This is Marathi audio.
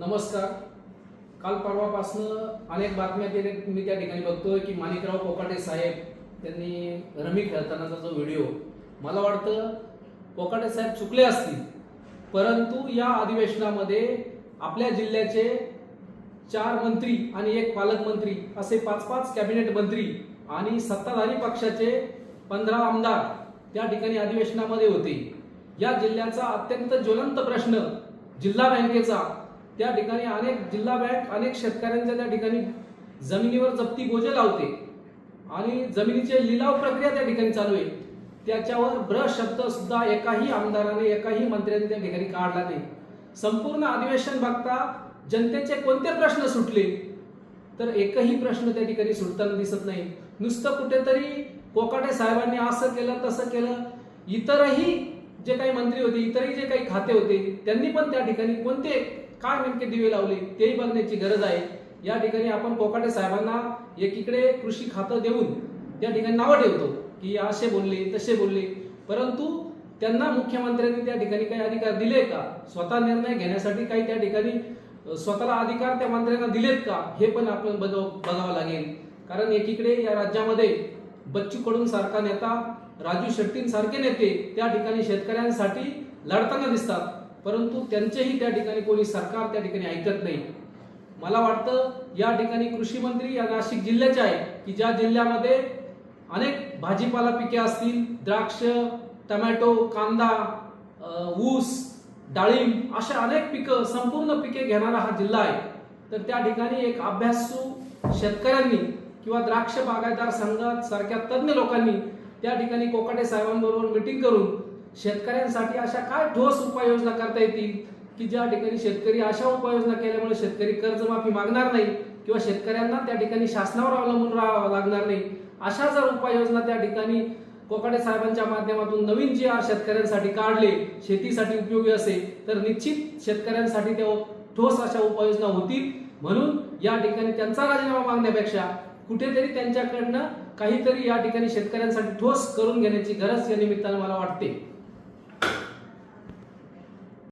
नमस्कार. काल परवापासनं अनेक बातम्या ते मी त्या ठिकाणी बघतोय की माणिकराव कोकाटे साहेब त्यांनी रमी खेळतानाचा जो व्हिडिओ मला वाटतं कोकाटे साहेब चुकले असतील. परंतु या अधिवेशनामध्ये आपल्या जिल्ह्याचे चार मंत्री आणि एक पालकमंत्री असे पाच पाच कॅबिनेट मंत्री आणि सत्ताधारी पक्षाचे पंधरा आमदार त्या ठिकाणी अधिवेशनामध्ये होते. या जिल्ह्याचा अत्यंत ज्वलंत प्रश्न जिल्हा बँकेचा त्या ठिकाणी अनेक जिल्हा बँक अनेक शेतकऱ्यांच्या त्या ठिकाणी जमिनीवर जप्ती गोजे लावते. आणि जमिनीचे लिलाव प्रक्रिया त्या ठिकाणी चालू आहे. त्याच्यावर ब्र शब्द सुद्धा एकाही आमदाराने एकाही मंत्र्याने त्या ठिकाणी काढला नाही. संपूर्ण अधिवेशन बघता जनतेचे कोणते प्रश्न सुटले? तर एकही प्रश्न त्या ठिकाणी सुटताना दिसत नाही. नुसतं कुठेतरी कोकाटे साहेबांनी असं केलं तसं केलं. इतरही जे काही मंत्री होते इतरही जे काही खाते होते त्यांनी पण त्या ठिकाणी कोणते काय नेमके दिवे लावले तेही बघण्याची गरज आहे. या ठिकाणी आपण कोकाटे साहेबांना एकीकडे कृषी खातं देऊन त्या ठिकाणी नावं ठेवतो की असे बोलले तसे बोलले. परंतु त्यांना मुख्यमंत्र्यांनी त्या ठिकाणी काही अधिकार दिले का? स्वतः निर्णय घेण्यासाठी काही त्या ठिकाणी स्वतःला अधिकार त्या मंत्र्यांना दिलेत का? हे पण आपण बघाव बघावं लागेल. कारण एकीकडे या राज्यामध्ये बच्चू कडून सारखा नेता राजू शेट्टींसारखे नेते त्या ठिकाणी शेतकऱ्यांसाठी लढताना दिसतात. परंतु त्यांचेही त्या ठिकाणी कोणी सरकार त्या ठिकाणी ऐकत नाही. मला वाटतं या ठिकाणी कृषी मंत्री या नाशिक जिल्ह्याचे आहे की ज्या जिल्ह्यामध्ये अनेक भाजीपाला पिके असतील द्राक्ष टमॅटो कांदा ऊस डाळिंब अशा अनेक पिकं संपूर्ण पिके घेणारा हा जिल्हा आहे. तर त्या ठिकाणी एक अभ्यासू शेतकऱ्यांनी किंवा द्राक्ष बागायतदार संघात सारख्या तज्ज्ञ लोकांनी त्या ठिकाणी कोकाटे साहेबांबरोबर मिटिंग करून शेतकऱ्यांसाठी अशा काय ठोस उपाययोजना करता येतील? की ज्या ठिकाणी शेतकरी अशा उपाययोजना केल्यामुळे शेतकरी कर्जमाफी मागणार नाही किंवा शेतकऱ्यांना त्या ठिकाणी शासनावर अवलंबून राहावं लागणार नाही अशा जर उपाययोजना त्या ठिकाणी कोकाटे साहेबांच्या माध्यमातून नवीन जे आर शेतकऱ्यांसाठी काढले शेतीसाठी उपयोगी असेल तर निश्चित शेतकऱ्यांसाठी त्या ठोस अशा उपाययोजना होतील. म्हणून या ठिकाणी त्यांचा राजीनामा मागण्यापेक्षा कुठेतरी त्यांच्याकडनं काहीतरी या ठिकाणी शेतकऱ्यांसाठी ठोस करून घेण्याची गरज या निमित्तानं मला वाटते.